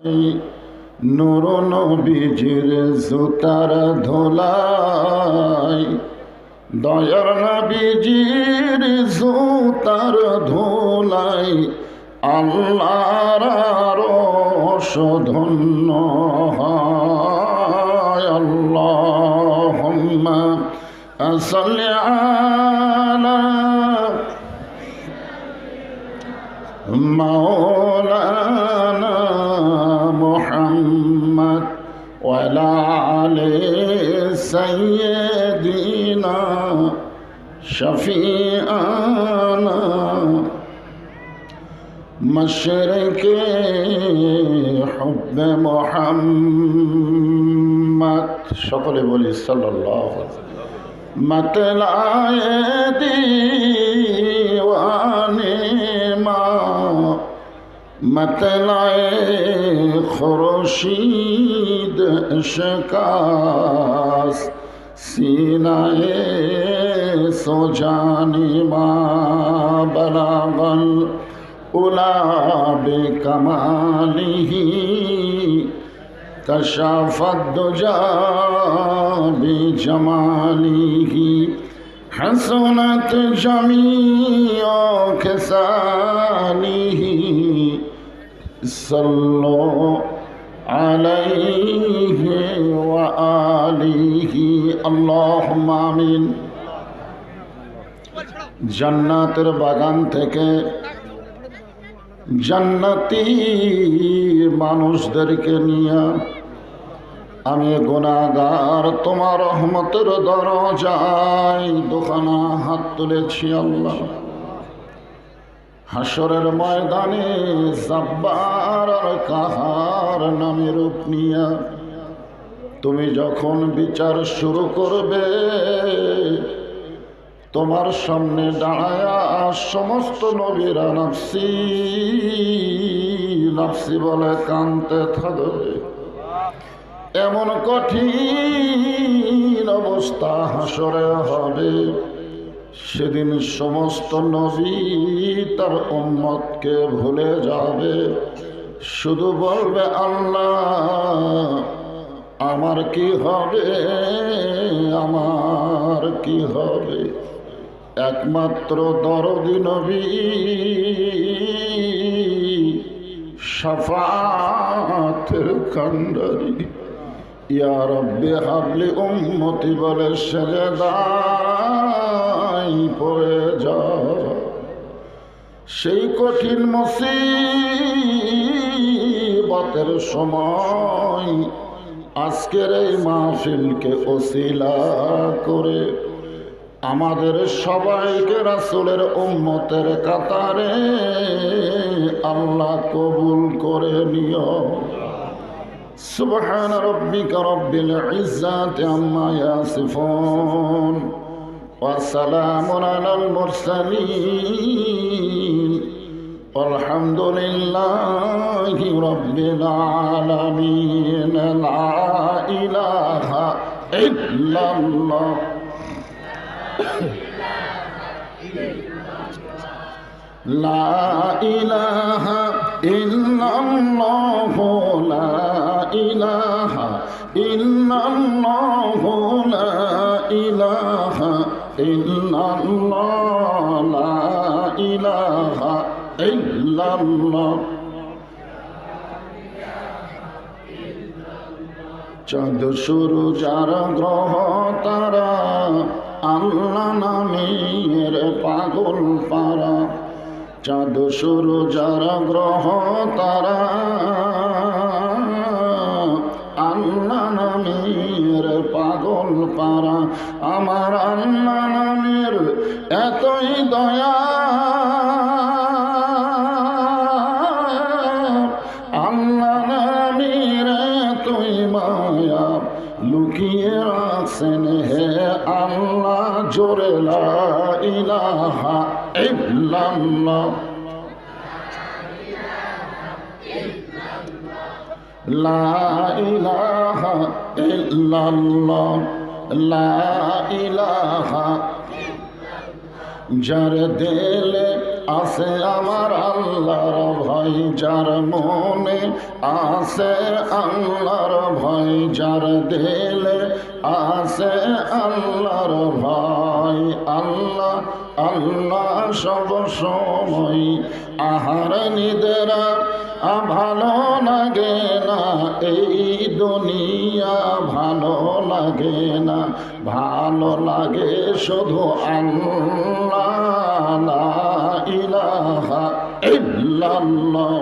নূর নবীজির জুতার ধোলাই দয়ার নবীজির জুতার ধোলাই আল্লাহর শোধন্য আল্লাহ আসলে মাওলা آل سيدنا شفيعنا مشرق حب محمد شغل بولي صلى الله عليه وسلم مطلع دين مطلع خورشید شکاست سینه سوجانی ما براون اولا به کمالی کشافت دو جا جمالی حسنت جمیع کسانی صلوا عليه وآله اللهم آمين জান্নাতের বাগান থেকে জান্নাতি মানুষদেরকে নিয়ে আমি গুণাগার তোমার রহমতের দরজায় দোকানা হাত তুলেছি আল্লাহ হাসরের ময়দানে জাব্বার কাহার নামে রূপ নিয়া তুমি যখন বিচার শুরু করবে, তোমার সামনে দাঁড়ায়া সমস্ত নবীরা নাফসি নাফসি বলে কানতে থাকবে। এমন কঠিন অবস্থা হাসরে হবে। সেদিন সমস্ত নবী তার উম্মতকে ভুলে যাবে। শুধু বলবে, আল্লাহ, আমার কি হবে? আমার কি হবে? একমাত্র দরদি নবী সাফাতের কান্ডারি। ইয়া রব্বে হাবলি বলে নাই পড়ে যা সেই কঠিন মসি বাতের সময় আজকের এই মাহফিলকে ওসিলা করে আমাদের সবাইকে রাসুলের উন্মতের কাতারে আল্লাহ কবুল করে নিও। সুবহান রব্বিকা রব্বিল ইজ্জাতি আম্মা ইয়াসিফুন। وسلام على المرسلين والحمد لله رب العالمين لا إله إلا الله لا إله إلا الله لا إله إلا الله لا إله إلا الله لا إله إلا الله চাঁদ শুরু যারা গ্রহ তারা আল্লাহ নামের পাগল পারা চাঁদ শুরু যারা গ্রহ তারা আল্লাহ নামের পাগল পারা আমার আল্লাহ নামের এতই দয়া। নামের এতই মায়া লুকিয়ে রাখছেন হে আল্লাহ, জোরে ইলাহা লা যার দিলে আছে আমার আল্লাহর ভয়, যার মনে আছে আল্লাহর ভয়, যার দিলে আছে আল্লাহর ভয়। আল্লাহ আল্লাহ সব সময় আহার নিদেরা ভালো লাগে না, এই দুনিয়া ভালো লাগে না। ভালো লাগে শুধু আল্লাহ ইলাহা ইল্লাল্লাহ।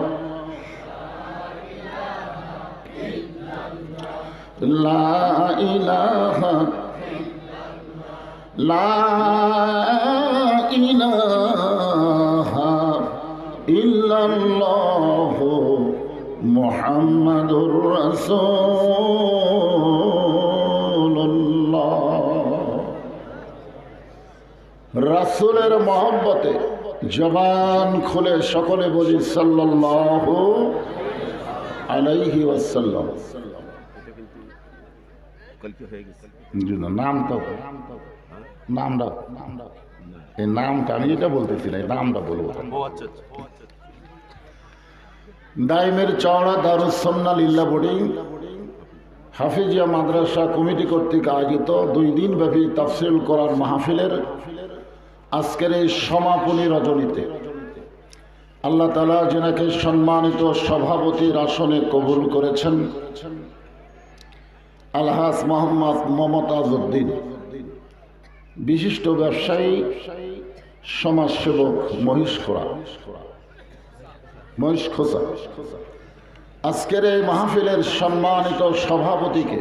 লা ইলাহা লা ইলাহা ইল্লাল্লাহ। মুহাম্মাদুর রাসূলের মহব্বতে জবান খুলে সকলে বলি সাল্লাল্লাহু আলাইহি ওয়াসাল্লাম। নামটা নামটা এই নামটা, আমি এটা বলতেছি না, এই নামটা বলব। আচ্ছা আচ্ছা ও আচ্ছা আচ্ছা। দাইমের চওড়া দারুসন্না লিল্লা বোর্ডিং হাফিজিয়া মাদ্রাসা কমিটি কর্তৃক আয়োজিত দুই দিন ব্যাপী তাফসিল করার মাহফিলের আজকের এই সমাপনী রজনীতে আল্লাহ তালা যেনাকে সম্মানিত সভাপতির আসনে কবুল করেছেন আলহাস মোহাম্মদ মমতাজ উদ্দিন বিশিষ্ট ব্যবসায়ী, সমাজসেবক মহিষ খোরা আজকের এই মাহফিলের সম্মানিত সভাপতিকে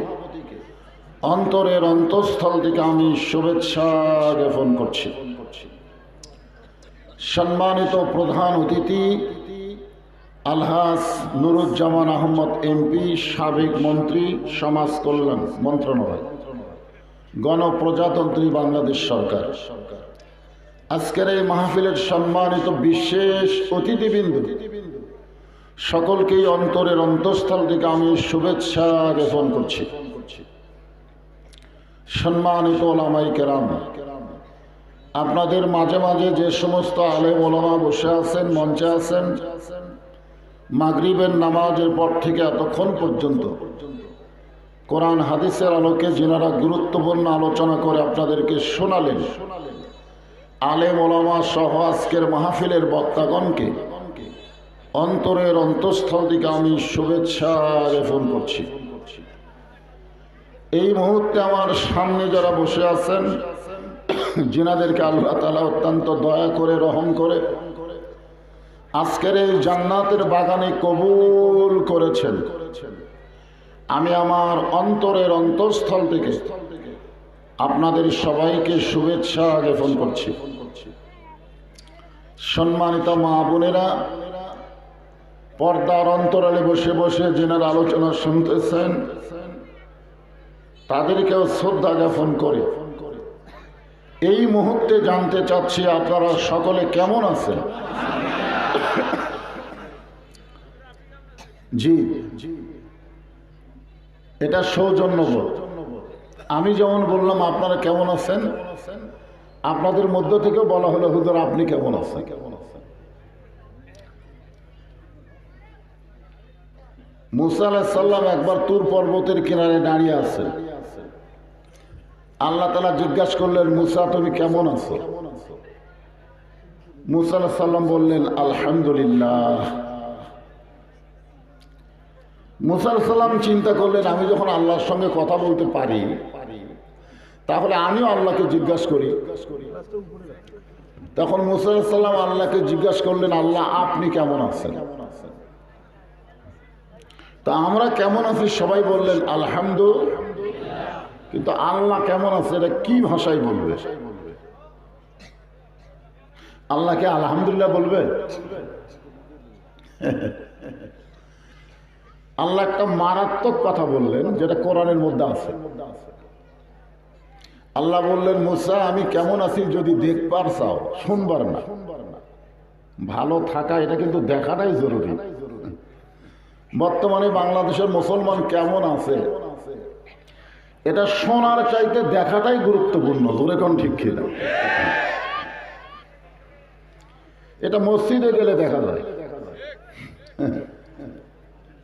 অন্তরের অন্তঃস্থল থেকে আমি শুভেচ্ছা জ্ঞাপন করছি। সম্মানিত প্রধান অতিথি আলহাস নুরুজ্জামান আহমদ এমপি, সাবেক মন্ত্রী, সমাজ কল্যাণ মন্ত্রণালয়, গণপ্রজাতন্ত্রী বাংলাদেশ সরকার। আজকের এই মাহফিলের সম্মানিত বিশেষ অতিথিবৃন্দ সকলকেই অন্তরের অন্তঃস্থল থেকে আমি শুভেচ্ছা জ্ঞাপন করছি। সম্মানিত ওলামাই কেরাম, আপনাদের মাঝে মাঝে যে সমস্ত আলেম ওলামা বসে আছেন, মঞ্চে আছেন, মাগরিবের নামাজের পর থেকে এতক্ষণ পর্যন্ত কোরআন হাদিসের আলোকে যেনারা গুরুত্বপূর্ণ আলোচনা করে আপনাদেরকে শোনালেন, আলেম ওলামা সহ আজকের মাহফিলের বক্তাগণকে অন্তরের অন্তঃস্থল থেকে আমি শুভেচ্ছা জ্ঞাপন করছি। এই মুহূর্তে আমার সামনে যারা বসে আছেন যিনাদেরকে আল্লাহ তালা অত্যন্ত দয়া করে, রহম করে, আজকের এই জান্নাতের বাগানে কবুল করেছেন। আমি আমার অন্তরের অন্তঃস্থল থেকে আপনাদের সবাইকে শুভেচ্ছা জ্ঞাপন করছি। সম্মানিত মা বোনেরা পর্দার অন্তরালে বসে বসে যেনারা আলোচনা শুনতেছেন, তাদেরকেও শ্রদ্ধা জ্ঞাপন করে। এই মুহূর্তে জানতে চাচ্ছি আপনারা সকলে কেমন আছেন? জি, এটা সৌজন্যবোধ। আমি যেমন বললাম, আপনারা কেমন আছেন? আপনাদের মধ্য থেকেও বলা হলো, হুজুর, আপনি কেমন আছেন কেমন আছেন মুসা আলাহিসাল্লাম একবার তুর পর্বতের কিনারে দাঁড়িয়ে আছে। আল্লাহ তালা জিজ্ঞাসা করলেন, মুসা, তুমি কেমন আছো? মুসা আলাহিসাল্লাম বললেন, আলহামদুলিল্লাহ। মুসা চিন্তা করলেন, আমি যখন আল্লাহর সঙ্গে কথা বলতে পারি, তাহলে আমিও আল্লাহকে জিজ্ঞাসা করি। তখন মুসা আল্লাহকে জিজ্ঞাসা করলেন, আল্লাহ, আপনি কেমন আছেন? তা আমরা কেমন আছি? সবাই বললেন, আলহামদু কিন্তু আল্লাহ কেমন আছে, এটা কি ভাষায় বলবে? আল্লাহকে আলহামদুলিল্লাহ বলবে? আল্লাহ একটা মারাত্মক কথা বললেন, যেটা কোরআনের মধ্যে আছে। আল্লাহ বললেন, মুসা, আমি কেমন আছি যদি দেখবার চাও, শুনবার না। ভালো থাকা, এটা কিন্তু দেখাটাই জরুরি। বর্তমানে বাংলাদেশের মুসলমান কেমন আছে? এটা শোনার চাইতে দেখাটাই গুরুত্বপূর্ণ দূরে কোন ঠিক ছিল এটা মসজিদে গেলে দেখা যায়।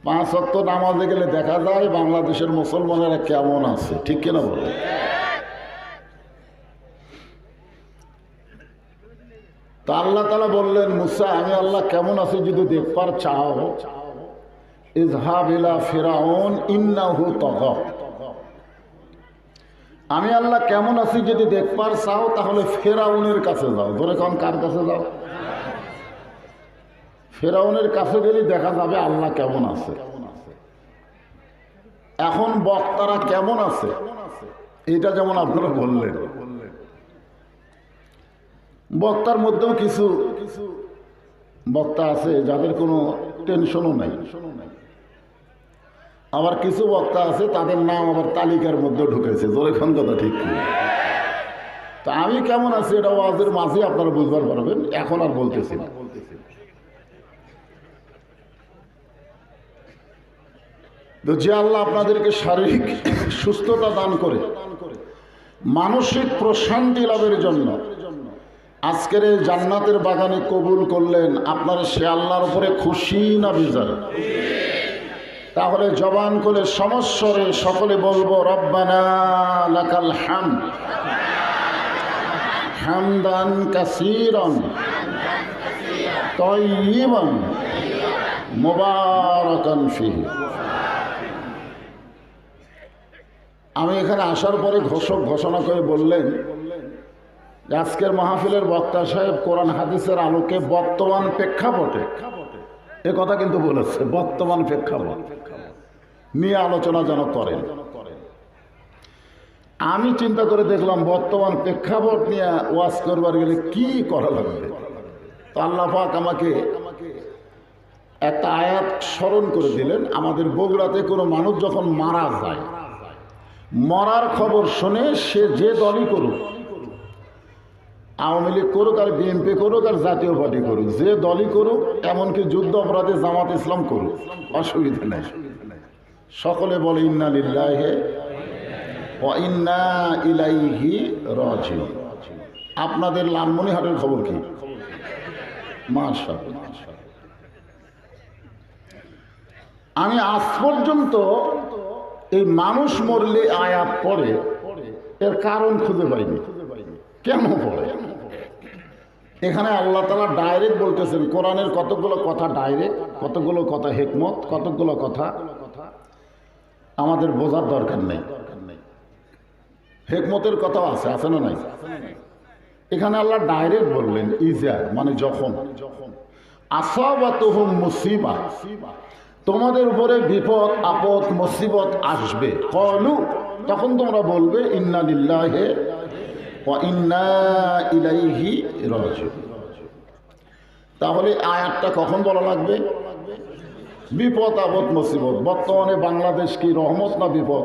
পাঁচ অক্ট নামাজে গেলে দেখা যায় বাংলাদেশের মুসলমানেরা কেমন আছে, ঠিক কিনা বলো? তা আল্লাহ তালা বললেন, মুসা, আমি আল্লাহ কেমন আছি যদি দেখবার চাও? আমি আল্লাহ কেমন আছি যদি দেখবার চাও, তাহলে ফেরাউনের কাছে যাও। ধরে কন কার কাছে যাও? ফেরাউনের কাছে গেলে দেখা যাবে আল্লাহ কেমন আছে। এখন বক্তারা কেমন আছে? এটা যেমন আপনারা বললেন। বক্তার মধ্যেও কিছু বক্তা আছে, যাদের কোনো টেনশনও নাই। আবার কিছু বক্তা আছে, তাদের নাম আবার তালিকার মধ্যে ঢুকেছে। জোরেখান কথা, ঠিক তা আমি কেমন আছি? এটা ওয়াজের মাঝে আপনারা বুঝবার পারবেন, এখন আর বলতেছি না। তো যে আল্লাহ আপনাদেরকে শারীরিক সুস্থতা দান করে, মানসিক প্রশান্তি লাভের জন্য আজকের এই জান্নাতের বাগানে কবুল করলেন, আপনারা সে আল্লাহর উপরে খুশি না বিজার? তাহলে জবান করে সমস্বরে সকলে বলব, রব্বানা লাকাল হাম। হামদান কাসিরন তয়িবন মুবারাকান আমি এখানে আসার পরে ঘোষক ঘোষণা করে বললেন, আজকের মাহফিলের বক্তা সাহেব কোরআন হাদিসের আলোকে বর্তমান প্রেক্ষাপটে এ কথা কিন্তু বলেছে, বর্তমান প্রেক্ষাপট। নিয়ে আলোচনা যেন করেন। আমি চিন্তা করে দেখলাম, বর্তমান প্রেক্ষাপট নিয়ে ওয়াজ করবার গেলে কি করা লাগবে? তো আল্লাহ আমাকে একটা আয়াত স্মরণ করে দিলেন, আমাদের বগুড়াতে কোনো মানুষ যখন মারা যায়, মরার খবর শুনে সে যে দলই করুক আওয়ামী লীগ করুক আর বিএনপি করুক আর জাতীয় পার্টি করুক, যে দলই করুক, এমনকি যুদ্ধ অপরাধে জামাত ইসলাম করুক, অসুবিধা নেই। সকলে বলে, ইন্না লিল্লাহে রাজি আপনাদের লালমনিহাটের খবর কি? আমি আজ পর্যন্ত এই মানুষ মরলে আয়াত পড়ে, এর কারণ খুঁজে পাইনি। কেন পড়ে? এখানে আল্লাহ তালা ডাইরেক্ট বলতেছেন, কোরআনের কতগুলো কথা ডাইরেক্ট কতগুলো কথা হেকমত কতগুলো কথা আমাদের বোঝার দরকার নেই। হেকমতের কথাও আছে আছে না নাই? এখানে আল্লাহ ডাইরেক্ট বললেন, ইজা মানে যখন। আসাবাতহুম মুসিবা, তোমাদের উপরে বিপদ, আপদ, মুসিবত আসবে। তখন তোমরা বলবে, ইন্না লিল্লাহে ও ইন্না তাহলে আয়াতটা কখন বলা লাগবে? বিপদ, আপদ, মুসিবত। বর্তমানে বাংলাদেশ কি রহমত না বিপদ?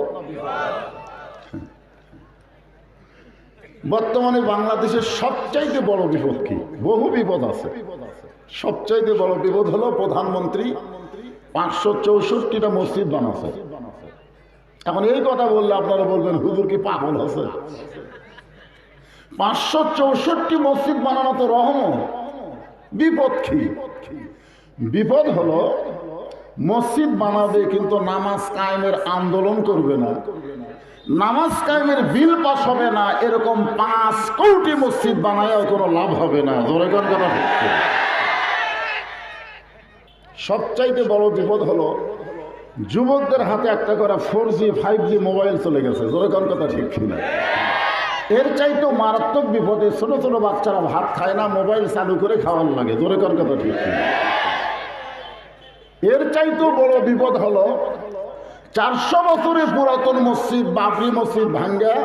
বর্তমানে বাংলাদেশের সবচাইতে বড় বিপদ কি? বহু বিপদ আছে। সবচাইতে বড় বিপদ হলো প্রধানমন্ত্রী পাঁচশো চৌষট্টিটা মসজিদ বানাচ্ছে এখন এই কথা বললে আপনারা বলবেন, হুজুর কি পাগল আছে? পাঁচশো চৌষট্টি মসজিদ বানানো তো রহমত। বিপদ কি? বিপদ হলো, মসজিদ বানাবে কিন্তু নামাজ কায়েমের আন্দোলন করবে না। নামাজ কায়েমের বিল পাস হবে না, এরকম পাঁচ কোটি মসজিদ বানায় কোনো লাভ হবে না। জোরে কথা? সবচাইতে বড় বিপদ হলো, যুবকদের হাতে একটা করে four G, five G mobile চলে গেছে। জোরে কথা ঠিক কিনা? এর চাইতেও মারাত্মক বিপদে ছোট ছোট বাচ্চারা ভাত খায় না, মোবাইল চালু করে খাওয়ার লাগে। জোরে কোন কথা ঠিক এর চাইতেও বড় বিপদ হলো, চারশো বছরের পুরাতন মসজিদ, বাবরি মসজিদ ভাঙ্গা,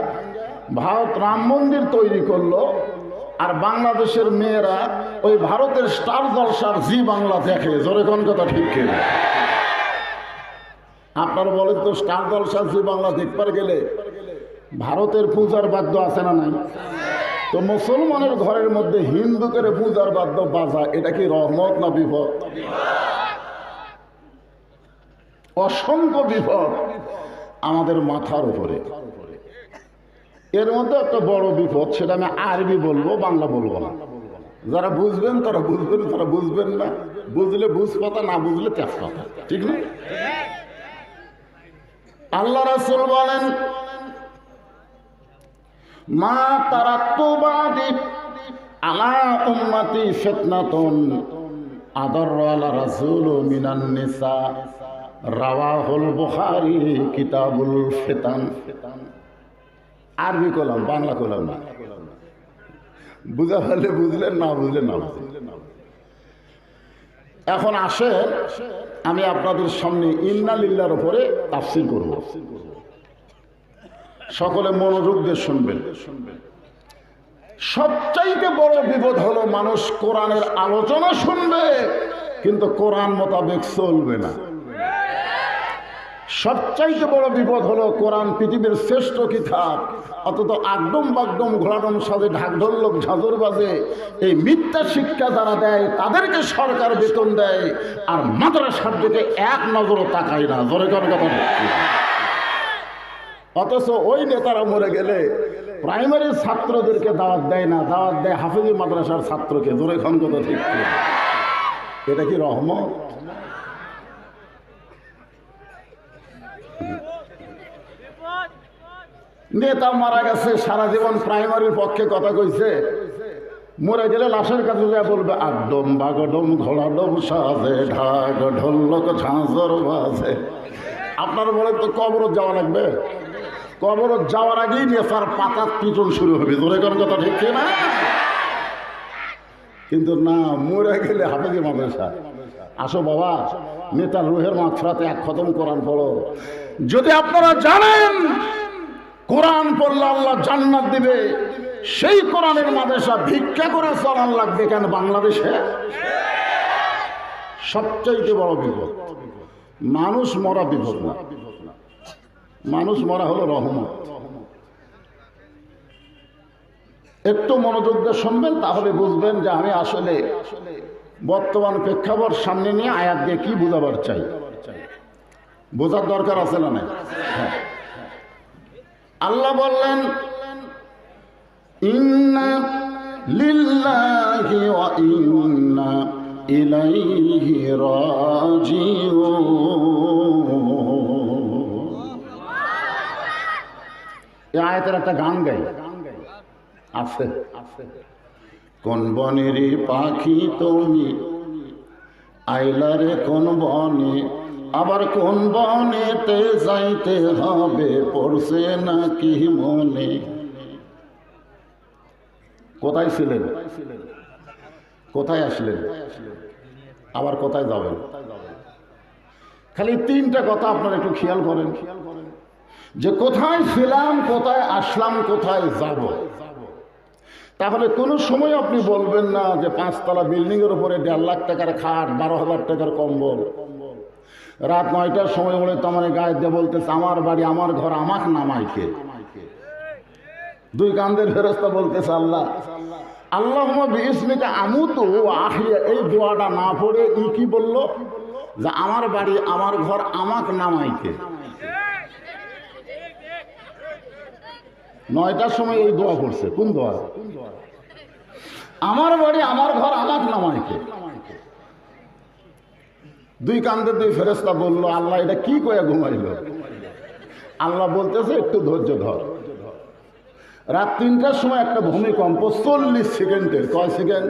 ভারত রাম মন্দির তৈরি করল, আর বাংলাদেশের মেয়েরা ওই ভারতের স্টার জলসার জি বাংলা দেখে। জোরে কোন কথা ঠিক কিনা? আপনারা বলেন তো, স্টার জলসার জি বাংলা দেখবার গেলে ভারতের পূজার বাদ্য আছে না নাই? তো মুসলমানের ঘরের মধ্যে হিন্দুদের পূজার বাদ্য বাজা, এটা কি রহমত না বিপদ? অসংখ্য বিপদ আমাদের মাথার উপরে। এর মধ্যে একটা বড় বিপদ, সেটা আমি আরবি বলব, বাংলা বলব না। যারা বুঝবেন, তারা বুঝবেন তারা বুঝবেন না, বুঝলে বুঝ কথা না বুঝলে তেজ কথা ঠিক না? আল্লাহ রাসূল বলেন মা তারাক্তু বাদি আলা উম্মতি ফিতনাতুন। আদর আলা রাসূল মিনান নিসা। রাওয়াহুল বুখারী কিতাবুল ফিতান। আরবি কলাম, বাংলা কলাম না। বুঝা ফেললে বুঝলেন, না বুঝলেন না বুঝলেন। এখন আসেন, আমি আপনাদের সামনে ইন্নালিল্লার উপরে তাফসির করব। সকলে মনোযোগ দিয়ে শুনবেন। সবচাইতে বড় বিপদ হলো মানুষ কোরআনের আলোচনা শুনবে, কিন্তু কোরআন মোতাবেক চলবে না। সবচাইতে বড় বিপদ হলো কোরআন পৃথিবীর শ্রেষ্ঠ কিতাব অথচ আগডম বাগডম ঘোড়াডম সাজে ঢাকঢোল্লক ঝাঁঝর বাজে। এই মিথ্যা শিক্ষা যারা দেয়, তাদেরকে সরকার বেতন দেয়, আর মাদ্রাসার দিকে এক নজরও তাকায় না। জোরে কথা? অথচ ওই নেতারা মরে গেলে প্রাইমারি ছাত্রদেরকে দাওয়াত দেয় না, দাওয়াত দেয় হাফিজি মাদ্রাসার ছাত্রকে। জোরে খন কথা ঠিক এটা কি রহমত? নেতা মারা গেছে, সারা জীবন প্রাইমারির পক্ষে কথা কইছে। মরে গেলে লাশের কাছে যা বলবে আগডম বাগডম ঘোড়াডম সাজে, ঢাক ঢোলক ঝাঁঝর বাজে। আপনার বলে তো কবর যাওয়া লাগবে? কবর যাওয়ার আগেই নেশার পাতার পিছন শুরু হবে। ধরে কোন কথা ঠিক না? কিন্তু না, মরে গেলে হাফেজি মাদ্রাসা? আসো বাবা, নেতার রুহের মাত্রাতে এক খতম কোরআন পড়ো। যদি আপনারা জানেন, কোরআন পড়লে আল্লাহ জান্নাত দিবে। সেই কোরআনের মাদ্রাসা ভিক্ষা করে চলান লাগবে কেন বাংলাদেশে? সবচাইতে বড় বিপদ। মানুষ মরা বিপদ না। মানুষ মরা হলো রহমত। একটু মনোযোগ দিয়ে শুনবেন, তাহলে বুঝবেন যে আমি আসলে বর্তমান প্রেক্ষাপট সামনে নিয়ে আয়াত দিয়ে কি বোঝাবার চাই। বোঝার দরকার আছে না নাই? হ্যাঁ। আল্লাহ বললেন, ইন্না ইন্না ইলাইহি রাজিউন। এই আয়াতের একটা গান গাই। আছে কোন বনেরই পাখি তুমি? আইলারে কোন বনে? আবার কোন বনেতে যাইতে হবে? পড়ছে নাকি মনে? কোথায় ছিলেন? কোথায় আসলেন? আবার কোথায় যাবেন? খালি তিনটা কথা আপনারা একটু খেয়াল করেন। যে কোথায় ছিলাম, কোথায় আসলাম, কোথায় যাব? তাহলে কোনো সময় আপনি বলবেন না যে পাঁচতলা বিল্ডিং এর উপরে দেড় লাখ টাকার খাট, বারো হাজার টাকার কম্বল। রাত নয়টার সময় বলে তোমার গায়ে দিয়ে বলতেছে, আমার বাড়ি, আমার ঘর, আমাক নামাইকে দুই কান্দের ফেরস্তা বলতেছে, আল্লাহ আল্লাহ বিস্মিকা আমু তো আহিয়া। এই দোয়াটা না পড়ে ই কি বলল? যে আমার বাড়ি, আমার ঘর আমাক নামাইকে নয়টার সময় এই দোয়া করছে। কোন দোয়া? আমার বাড়ি, আমার ঘর আমাক নামাইকে। দুই কান্দে দুই ফেরেস্তা বলল, আল্লাহ এটা কি কয়ে ঘুমাইল? আল্লাহ বলতেছে, একটু ধৈর্য ধর। রাত তিনটার সময় একটা ভূমিকম্প চল্লিশ সেকেন্ডের। কয় সেকেন্ড?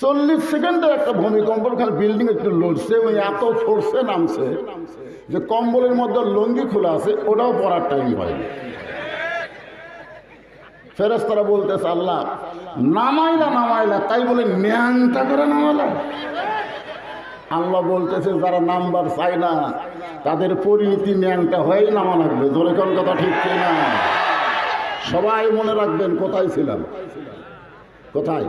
চল্লিশ সেকেন্ডের একটা ভূমিকম্প খালি বিল্ডিং একটু লড়ছে, ওই এত ফোর্সে নামছে যে কম্বলের মধ্যে লঙ্গি খোলা আছে, ওটাও পড়ার টাইম হয়নি ফেরেস্তারা বলতেছে, আল্লাহ, নামাইলা নামাইলা। তাই বলে, ন্যাংটা করে নামাইলা আল্লাহ বলতেছে, যারা নাম্বার চায় না, তাদের পরিণতি ন্যাংটা হয়েই নামা লাগবে। জোরে কোন কথা ঠিক না সবাই মনে রাখবেন, কোথায় ছিলাম? কোথায়?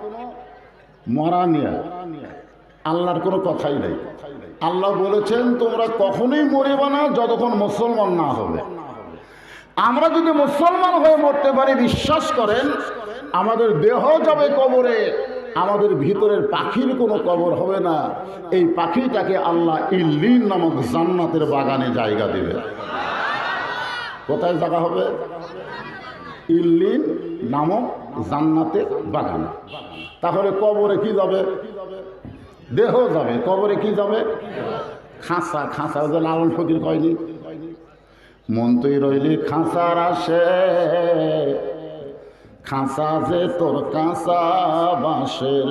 মরা নিয়ে আল্লাহর কোনো কথাই নেই। আল্লাহ বলেছেন, তোমরা কখনোই মরিবে না যতক্ষণ মুসলমান না হবে। আমরা যদি মুসলমান হয়ে মরতে পারি, বিশ্বাস করেন, আমাদের দেহ যাবে কবরে, আমাদের ভিতরের পাখির কোনো কবর হবে না। এই পাখিটাকে আল্লাহ ইল্লিন নামক জান্নাতের বাগানে জায়গা দেবে। কোথায় জায়গা হবে? ইল্লিন নামক জান্নাতের বাগান। তাহলে কবরে কি যাবে? দেহ যাবে। কবরে কি যাবে? খাঁচা খাঁচা। যে লালন ফকির কয়নি? মন তুই রইলি খাঁচার আসে। খাঁচা যে তোর কাঁচা বাঁশের।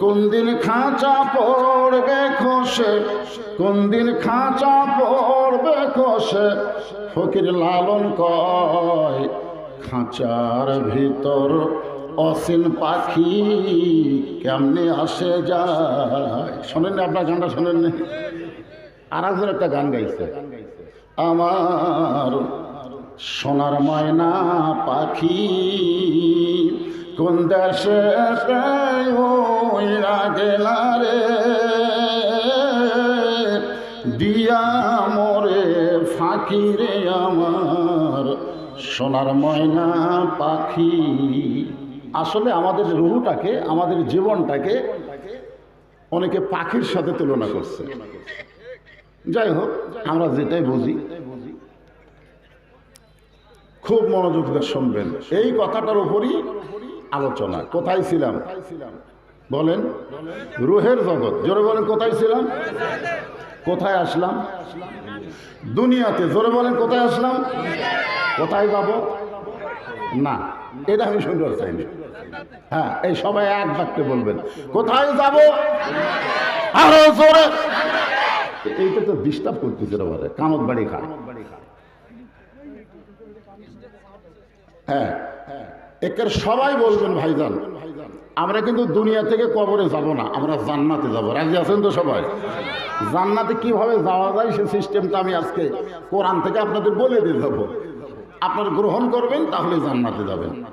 কোন দিন খাঁচা পড়বে খসে? কোন দিন খাঁচা পড়বে খসে? ফকির লালন কয়, খাঁচার ভিতর অসীন পাখি কেমনে আসে যায়? শোনেননি আপনার গানটা, শোনেননি? আর একজন একটা গান গাইছে। আমার সোনার ময়না পাখি কোন দেশে গেলা রে দিয়া মরে ফাঁকি রে আমার সোনার ময়না পাখি। আসলে আমাদের রুহুটাকে, আমাদের জীবনটাকে অনেকে পাখির সাথে তুলনা করছে। যাই হোক, আমরা যেটাই বুঝি, খুব মনোযোগ দিয়ে শুনবেন। এই কথাটার উপরই আলোচনা। কোথায় ছিলাম? বলেন, রুহের জগৎ। জোরে বলেন, কোথায় ছিলাম? কোথায় আসলাম? দুনিয়াতে। জোরে বলেন, কোথায় আসলাম? কোথায় যাব? না। এটা আমি শুনতে চাইনি হ্যাঁ এই সবাই এক বাক্যে বলবেন। কোথায় যাব? এইটা তো ডিস্টার্ব করতেছে রে বারে কামত বাড়ি খা। হ্যাঁ একের সবাই বলবেন, ভাইজান, আমরা কিন্তু দুনিয়া থেকে কবরে যাব না, আমরা জান্নাতে যাব। রাজি আছেন তো সবাই? জান্নাতে কীভাবে যাওয়া যায় সে সিস্টেমটা আমি আজকে কোরআন থেকে আপনাদের বলে দিয়ে যাব। আপনারা গ্রহণ করবেন, তাহলে জান্নাতে যাবেন।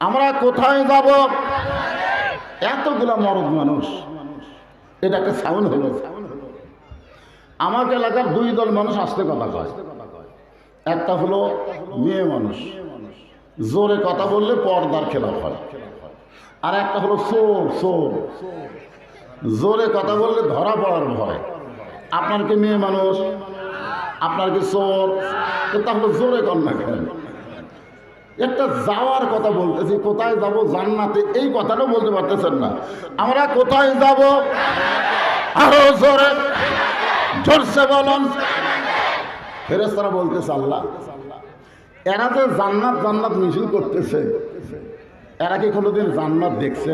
আমরা কোথায় যাব? এতগুলা মরদ মানুষ। এটা একটা সাউন্ড হলো। আমার এলাকার দুই দল মানুষ আসতে কথা কয়। একটা হলো মেয়ে মানুষ। জোরে কথা বললে পর্দার খেলাফ হয়। আর একটা হলো চোর চোর। জোরে কথা বললে ধরা পড়ার ভয়। আপনার কি মেয়ে মানুষ? আপনার কি চোর? তাহলে জোরে কর না কেন? একটা যাওয়ার কথা বলতেছি, কোথায় যাব জান্নাতে এই কথাটা বলতে পারতেছেন না। আমরা কোথায় যাব? আরও জোরে। জোরসে বলুন। ফেরেস্তারা বলতেছে, আল্লাহ, এরা যে জান্নাত জান্নাত মিছিল করতেছে, এরা কি কোনোদিন জান্নাত দেখছে?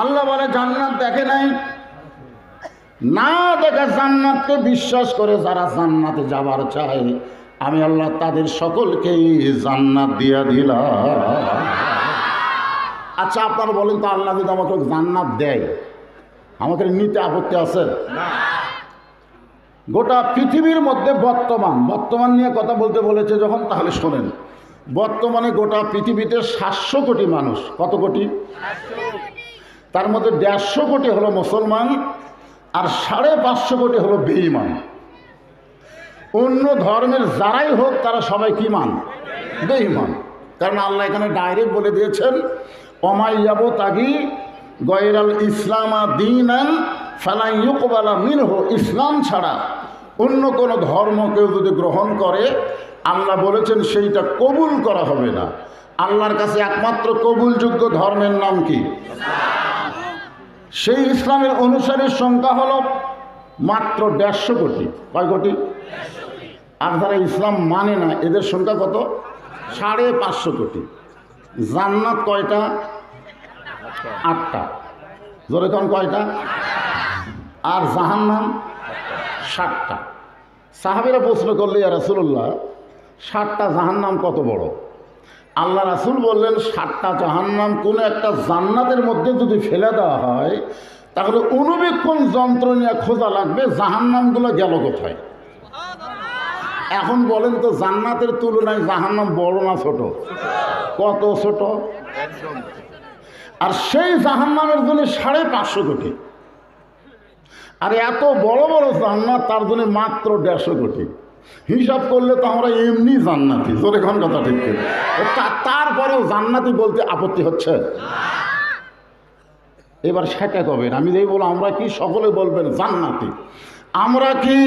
আল্লাহ বলে, জান্নাত দেখে নাই। না দেখে জান্নাতকে বিশ্বাস করে যারা জান্নাতে যাবার চায় আমি আল্লাহ তাদের সকলকেই জান্নাত দিয়া দিলাম। আচ্ছা আপনারা বলেন তো আল্লাহ যদি আমাকে জান্নাত দেয় আমাকে নিতে আপত্তি আছে? গোটা পৃথিবীর মধ্যে বর্তমান বর্তমান নিয়ে কথা বলতে বলেছে যখন তাহলে শোনেন। বর্তমানে গোটা পৃথিবীতে সাতশো কোটি মানুষ। কত কোটি। তার মধ্যে দেড়শো কোটি হলো মুসলমান আর সাড়ে পাঁচশো কোটি হলো বেঈমান। অন্য ধর্মের যারাই হোক, তারা সবাই কি মান? বেঈমান। কারণ আল্লাহ এখানে ডাইরেক্ট বলে দিয়েছেন অমাইয়াবো তাগি গয়রাল ইসলামা দিনান ফালাই ইউকবালা মিনহ। ইসলাম ছাড়া অন্য কোনো ধর্ম কেউ যদি গ্রহণ করে, আল্লাহ বলেছেন সেইটা কবুল করা হবে না। আল্লাহর কাছে একমাত্র কবুলযোগ্য ধর্মের নাম কি? সেই ইসলামের অনুসারীর সংখ্যা হলো মাত্র দেড়শো কোটি। কয় কোটি? আর যারা ইসলাম মানে না, এদের সংখ্যা কত? সাড়ে পাঁচশো কোটি। জান্নাত কয়টা? আটটা। জোরে কয়টা? আর জাহান্নাম? ষাটটা সাহাবিরা প্রশ্ন করলে, ইয়া রাসুল্লাহ ষাটটা জাহান্নাম কত বড়? আল্লাহ রাসুল বললেন ষাটটা জাহান্নাম কোনো একটা জান্নাতের মধ্যে যদি ফেলে দেওয়া হয়, তাহলে অনুবেক্ষণ যন্ত্র নিয়ে খোঁজা লাগবে, জাহান্নামগুলো গেল কোথায়? এখন বলেন তো, জান্নাতের তুলনায় জাহান্নাম বড় না ছোট? কত ছোট? আর সেই জাহান্নামের জন্য সাড়ে পাঁচশো কোটি। আর এত বড় বড় জান্নাত, তার জন্য মাত্র দেড়শো কোটি। হিসাব করলে তো আমরা এমনি জান্নাতি। জোরে খান কথা ঠিক করে। তারপরেও জান্নাতি বলতে আপত্তি হচ্ছে? এবার সেটা কবেন আমি যেই বলো আমরা কি সকলে বলবেন জান্নাতি? আমরা কি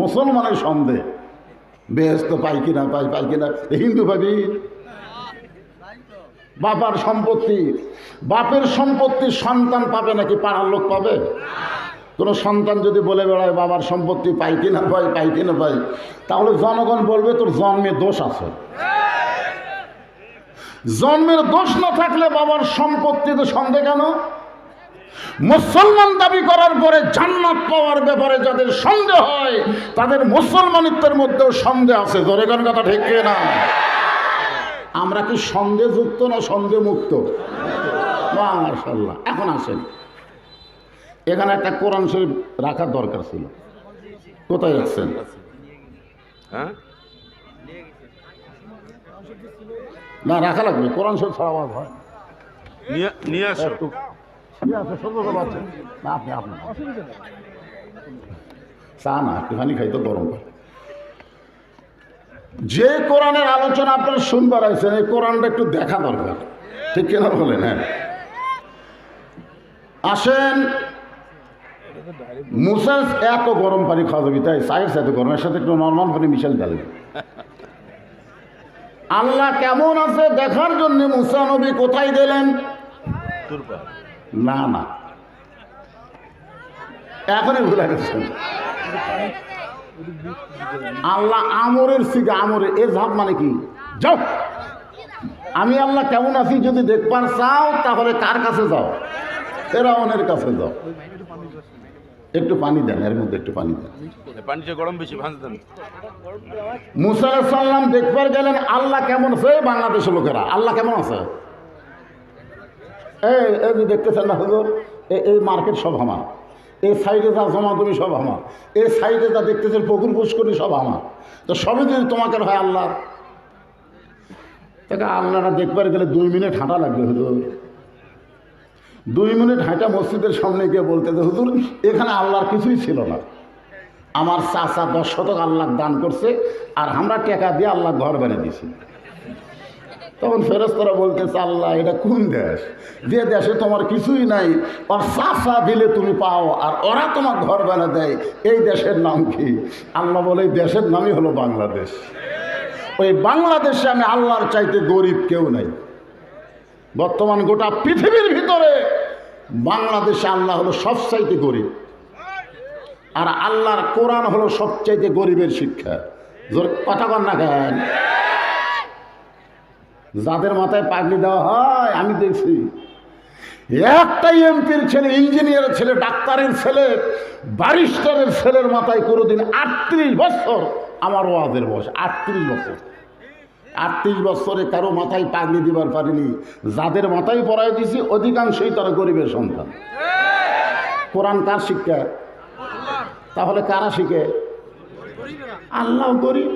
মুসলমানের সন্দেহ। বেশ তো পাই কিনা, পাই পাই কিনা? হিন্দু ভাবি। বাবার সম্পত্তি। বাপের সম্পত্তি সন্তান পাবে নাকি পাড়ার লোক পাবে? কোনো সন্তান যদি বলে বেড়ায়, বাবার সম্পত্তি পাই কিনা পাই পাই কি না পাই? তাহলে জনগণ বলবে, তোর জন্মে দোষ আছে। জন্মের দোষ না থাকলে বাবার সম্পত্তিতে সন্দেহ কেন? মুসলমান দাবি করার পরে জান্নাত পাওয়ার ব্যাপারে যাদের সন্দেহ হয়, তাদের মুসলমানিত্বের মধ্যেও সন্দেহ আছে। জোরেগান কথা ঠিক না? আমরা কি সন্দেহযুক্ত না সন্দেহ মুক্ত মাশাল্লাহ এখন আসেন। এখানে একটা কোরআন শরীফ রাখার দরকার ছিল। কোথায় রাখছেন? হ্যাঁ? না রাখা লাগবে। কোরআন শরীফ ছাড়া আওয়াজ হয়। নিয়ে নিয়ে আসো। একটু কি আছে সহ্য করতে পারছেন না আপনি আপনি চা না একটুখানি খাইতে গরম যে কোরআনের আলোচনা আপনারা শুনবার আছেন এই কোরআনটা একটু দেখা দরকার। ঠিক কিনা বলেন হ্যাঁ? আসেন মুসা এত গরম পানি খাওয়া যাবে তাই সাইজ এত গরমের সাথে একটু নর্মাল পানি মিশাল ডালবে আল্লাহ কেমন আছে দেখার জন্য মুসা নবী কোথায় গেলেন? না না। এখনই ভুলে গেছেন। আল্লাহ আমরের সিগা আমরে এ ঝাপ মানে কি? যাও। আমি আল্লাহ কেমন আছি যদি দেখবার চাও তাহলে কার কাছে যাও? ফেরাউনের কাছে যাও। একটু পানি দেন এর মধ্যে একটু পানি দেন। পানিটা গরম বেশি ভাঙতে দেন। মুসা সাল্লাম দেখবার গেলেন আল্লাহ কেমন আছে? বাংলাদেশের লোকেরা আল্লাহ কেমন আছে? এই এই যে দেখতেছেন না হুজুর? এই মার্কেট সব আমার। এই সাইডে যা জমা তুমি সব আমার। এই সাইডে যা দেখতেছেন পুকুর পুষ্করি সব আমার। তো সবই যদি তোমাকে হয় আল্লাহ। তাকে আল্লাহটা দেখবার গেলে দুই মিনিট হাঁটা লাগবে হুজুর। দুই মিনিট হাঁটা মসজিদের সামনে গিয়ে বলতে যে, হুজুর এখানে আল্লাহর কিছুই ছিল না। আমার চাচা দশ শতক আল্লাহ দান করছে আর আমরা টাকা দিয়ে আল্লাহ ঘর বেড়ে দিছি তখন ফেরস্তরা বলতেছে আল্লাহ এটা কোন দেশ? যে দেশে তোমার কিছুই নাই। আর চাষা দিলে তুমি পাও আর ওরা তোমার ঘর বেড়া দেয়। এই দেশের নাম কি? আল্লাহ বলে এই দেশের নামই হলো বাংলাদেশ। ওই বাংলাদেশে আমি আল্লাহর চাইতে গরিব কেউ নাই। বর্তমান গোটা পৃথিবীর ভিতরে বাংলাদেশে আল্লাহ হলো সবচাইতে গরিব। আর আল্লাহর কোরআন হলো সবচাইতে গরিবের শিক্ষা। জোর কথা কর না কেন? যাদের মাথায় পাগড়ি দেওয়া হয়, আমি দেখছি। একটাই এমপির ছেলে, ইঞ্জিনিয়ারের ছেলে, ডাক্তারের ছেলে, ব্যারিস্টারের ছেলের মাথায় কোনোদিন আটত্রিশ বছর আমার ওয়াদের বয়স, আটত্রিশ বছর। আটত্রিশ বছরে কারও মাথায় পাগড়ি দিবার পারিনি। যাদের মাথায় পড়াই দিছি, অধিকাংশই তারা গরিবের সন্তান। কোরআন কার শিক্ষা? তাহলে কারা শিখে? আল্লাহ গরিব।